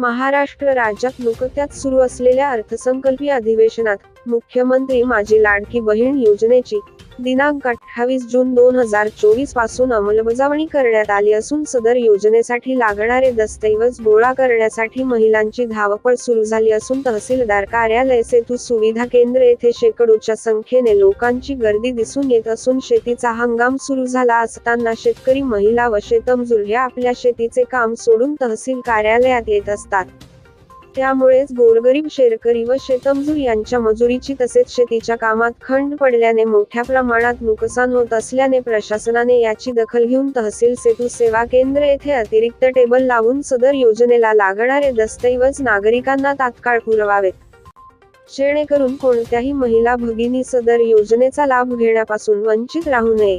महाराष्ट्र राज्यात नुकत्याच सुरू असलेल्या अर्थसंकल्पीय अधिवेशनात मुख्यमंत्री माझी लाडकी बहीण योजनेची दिनांक अठ्ठावीस जून दोन हजार चोवीसपासून अंमलबजावणी करण्यात आली असून सदर योजनेसाठी लागणारे दस्तऐवज गोळा करण्यासाठी महिलांची धावपळ सुरू झाली असून तहसीलदार कार्यालय सेतू सुविधा केंद्र येथे शेकडोच्या संख्येने लोकांची गर्दी दिसून येत असून शेतीचा हंगाम सुरू झाला असताना शेतकरी महिला व शेतमजूर हे आपल्या शेतीचे काम सोडून तहसील कार्यालयात येत असतात. त्यामुळेच गोरगरीब शेतकरी व शेतमजूर यांच्या मजुरीची तसेच शेतीच्या कामात खंड पडल्याने मोठ्या प्रमाणात नुकसान होत असल्याने प्रशासनाने याची दखल घेऊन तहसील सेतू सेवा केंद्र येथे अतिरिक्त टेबल लावून सदर योजनेला लागणारे दस्तऐवज नागरिकांना तात्काळ पुरवावेत. जेणेकरून कोणत्याही महिला भगिनी सदर योजनेचा लाभ घेण्यापासून वंचित राहू नये.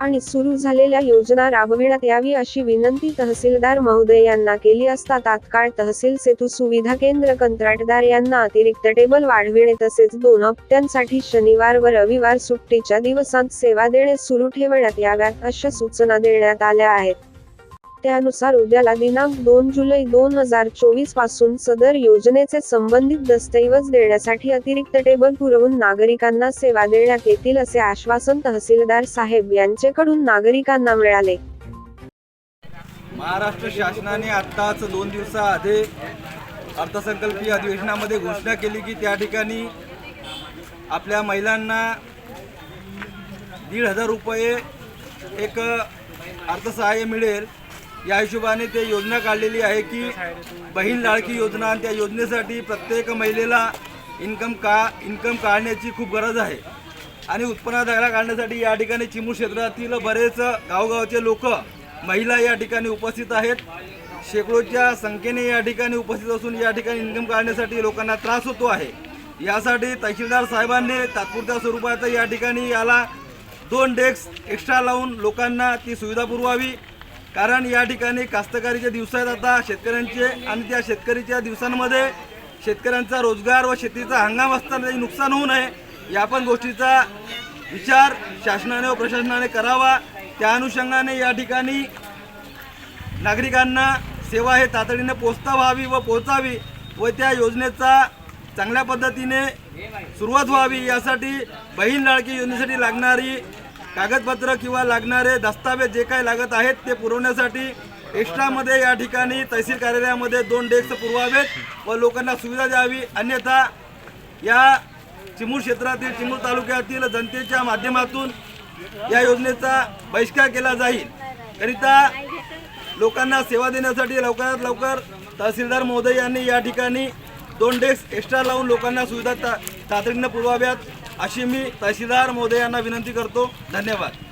आणि सुरू झालेल्या योजना राबविण्यात यावी अशी विनंती तहसीलदार महोदय यांना केली असता तात्काळ तहसील सेतू सुविधा केंद्र कंत्राटदार यांना अतिरिक्त टेबल वाढविणे तसेच दोन हप्त्यांसाठी शनिवार व रविवार सुट्टीच्या दिवसांत सेवा देणे सुरू ठेवण्यात याव्यात अशा सूचना देण्यात आल्या आहेत. त्यानुसार उद्याला दिनांक दोन जुलै दोन हजार चोवीसपासून सदर योजनेचे संबंधित दस्तऐवज देण्यासाठी अतिरिक्त टेबल पुरवून नागरिकांना सेवा देण्यात येतील असे आश्वासन तहसीलदार साहेब यांचेकडून नागरिकांना मिळाले. महाराष्ट्र शासनाने आत्ताच दोन दिवसाआधी अर्थसंकल्पीय अधिवेशनामध्ये घोषणा केली की त्या ठिकाणी आपल्या महिलांना दीड हजार रुपये एक अर्थसहाय्य मिळेल. या हिशोबाने ते योजना काढलेली आहे की बहीण लाडकी योजना आणि त्या योजनेसाठी प्रत्येक महिलेला इन्कम का इन्कम काढण्याची खूप गरज आहे. आणि उत्पन्नात दाखला काढण्यासाठी या ठिकाणी चिमूर क्षेत्रातील बरेच गावगावचे लोक महिला या ठिकाणी उपस्थित आहेत. शेकडोच्या संख्येने या ठिकाणी उपस्थित असून या ठिकाणी इन्कम काढण्यासाठी लोकांना त्रास होतो आहे. यासाठी तहसीलदार साहेबांनी तात्पुरत्या स्वरूपात या ठिकाणी याला दोन डेस्क एक्स्ट्रा लावून लोकांना ती सुविधा पुरवावी. कारण या ठिकाणी कास्तकारीचे दिवस आहेत आता शेतकऱ्यांचे आणि त्या शेतकरीच्या दिवसांमध्ये शेतकऱ्यांचा रोजगार व शेतीचा हंगाम असताना नुकसान होऊ नये या पण गोष्टीचा विचार शासनाने व प्रशासनाने करावा. त्या अनुषंगाने या ठिकाणी नागरिकांना सेवा हे तातडीने पोचता व्हावी व पोहोचावी व त्या योजनेचा चांगल्या पद्धतीने सुरुवात व्हावी यासाठी बहीण लाडकी योजनेसाठी लागणारी कागदपत्र किंवा लागणारे दस्तावेज जे काही लागत आहेत ते पुरवण्यासाठी एक्स्ट्रामध्ये या ठिकाणी तहसील कार्यालयामध्ये दोन डेस्क पुरवावेत व लोकांना सुविधा द्यावी. अन्यथा या चिमूर क्षेत्रातील चिमूर तालुक्यातील जनतेच्या माध्यमातून या योजनेचा बहिष्कार केला जाईल. करिता लोकांना सेवा देण्यासाठी लवकरात लवकर तहसीलदार महोदय यांनी या ठिकाणी दोन डेस्क एक्स्ट्रा लावून लोकांना सुविधा ता तातडीनं पुरवाव्यात अशी मी तहसीलदार महोदयांना विनंती करतो. धन्यवाद.